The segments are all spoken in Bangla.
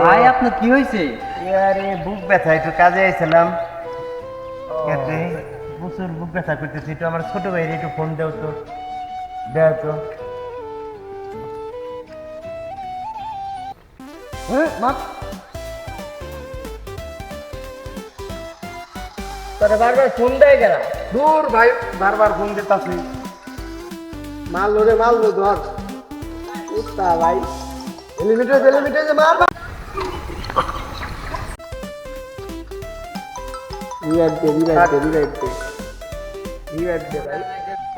ভাই আপনার কি হয়েছে? আরে বুক ব্যথা একটু কাজে আইছিলাম। প্রচুর বুক ব্যথা করতেছি। একটু আমার ছোট ভাইয়ের একটু ফোন দেও তো। দেও তো। তোর বারবার ফোন দেয় গেলা। দূর ভাই বারবার ফোন দিতাছি। মারলো রে মারলো ধর উত্তা ভাই। এলিমিটার এলিমিটার মার। রিভাইভ দে রিভাইভ দে রিভাইভ দে রিভাইভ দে ভাই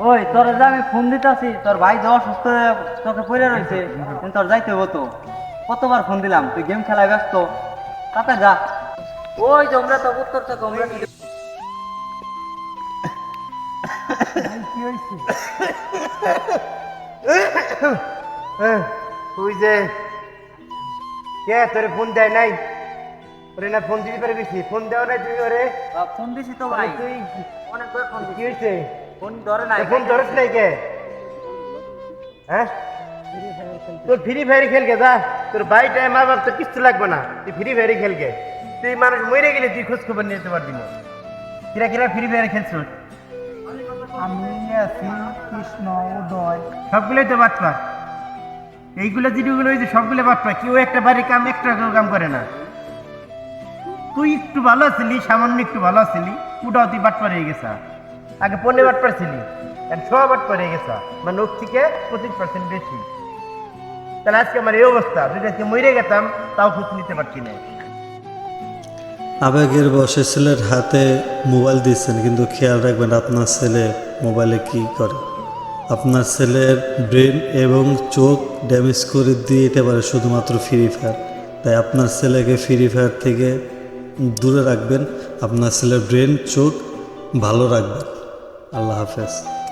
ওই তোর যে আমি ফোন দিতাছি তোর ভাই যে অসুস্থ হয়ে তোকে পড়ে রয়েছে কিন্তু তোর যাইতে হতো কতবার ফোন দিলাম তুই গেম খেলায় ব্যস্ত তাতে যা ওই যে আমরা তো উত্তর কি- কি তুই যে কে তোরে ফোন দেয় নাই ওরে না ফোন দিতে পারে বেশি। ফোন দেওয়া নাই তুই ওরে। ফোন দিছি তো ভাই। তুই অনেকবার ফোন কি হয়েছে? ফোন ধরে নাই ফোন নাই কে? হ্যাঁ? তোর ফ্রি ফায়ার খেল গে যা। তোর মা বাপ তোর কিচ্ছু লাগবে না। তুই ফ্রি গে। তুই মানুষ মরে গেলে তুই খোঁজ খবর নিতে পারবি না। কিরা কিরা ফ্রি ফায়ার খেলছ? আমি আছি কৃষ্ণ উদয় সবগুলোই তো বাটপা এইগুলো যেগুলো হয়েছে সবগুলো বাটপা কেউ একটা বাড়ির কাম একটা কেউ কাম করে না। তুই একটু ভালো ছিলি সামান্য একটু ভালো ছিলি ওটাও তুই বাটপা হয়ে গেছা। আগে পনেরো বাটপার ছিলি ছ বাটপার হয়ে গেছা মানে ওর থেকে পঁচিশ পার্সেন্ট বেশি। তাহলে আজকে আমার এই অবস্থা, যদি আজকে মরে গেতাম, তাও খোঁজ নিতে পারছি না। আবেগের বসে ছেলের হাতে মোবাইল দিচ্ছেন কিন্তু খেয়াল রাখবেন আপনার ছেলে মোবাইলে কি করে। আপনার ছেলের ব্রেন এবং চোখ ড্যামেজ করে দিয়ে দিতে পারে শুধুমাত্র ফ্রি ফায়ার। তাই আপনার ছেলেকে ফ্রি ফায়ার থেকে দূরে রাখবেন আপনার ছেলের ব্রেন চোখ ভালো রাখবেন। আল্লাহ হাফেজ।